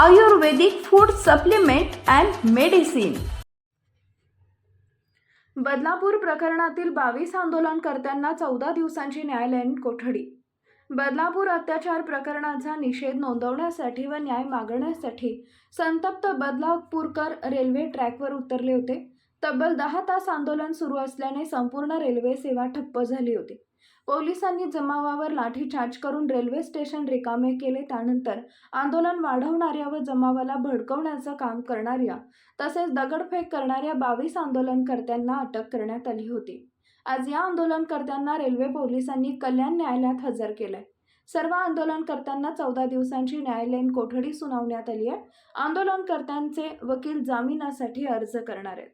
Ayurvedic food supplement and medicine Badlapur प्रकरणातील बावीस आंदोलनकर्त्यांना चौदा दिवसांची न्यायालयीन कोठडी. बदलापूर अत्याचार प्रकरणाचा निषेध नोंदवण्यासाठी व न्याय मागण्यासाठी संतप्त बदलापूरकर रेल्वे ट्रॅकवर उतरले होते. तब्बल दहा तास आंदोलन सुरू असल्याने संपूर्ण रेल्वे सेवा ठप्प झाली होती. पोलिसांनी जमावावर लाठीचार्ज करून रेल्वे स्टेशन रिकामे केले. त्यानंतर आंदोलन वाढवणाऱ्या व जमावाला भडकवण्याचं काम करणाऱ्या तसेच दगडफेक करणाऱ्या बावीस आंदोलनकर्त्यांना अटक करण्यात आली होती. आज या आंदोलनकर्त्यांना रेल्वे पोलिसांनी कल्याण न्यायालयात हजर केलंय. सर्व आंदोलनकर्त्यांना चौदा दिवसांची न्यायालयीन कोठडी सुनावण्यात आली आहे. आंदोलनकर्त्यांचे वकील जामिनासाठी अर्ज करणार आहेत.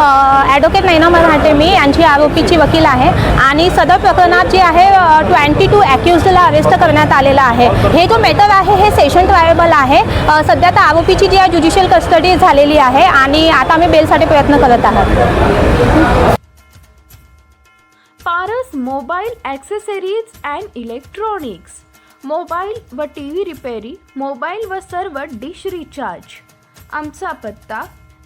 ॲडव्होकेट नैना मराठे मी यांची आरोपीची वकील आहे. आणि सदर प्रकरणात जे आहे ट्वेंटी टू ॲक्युजला अरेस्ट करण्यात आलेलं आहे. हे जो मॅटर आहे हे सेशन ट्रायबल आहे. सध्या तर आरोपीची जी आहे ज्युडिशियल कस्टडी झालेली आहे. आणि आता आम्ही बेलसाठी प्रयत्न करत आहोत. Paras mobile accessories and electronics mobile व टी व्ही रिपेरी मोबाईल व सर्व डिश रिचार्ज आमचा पत्ता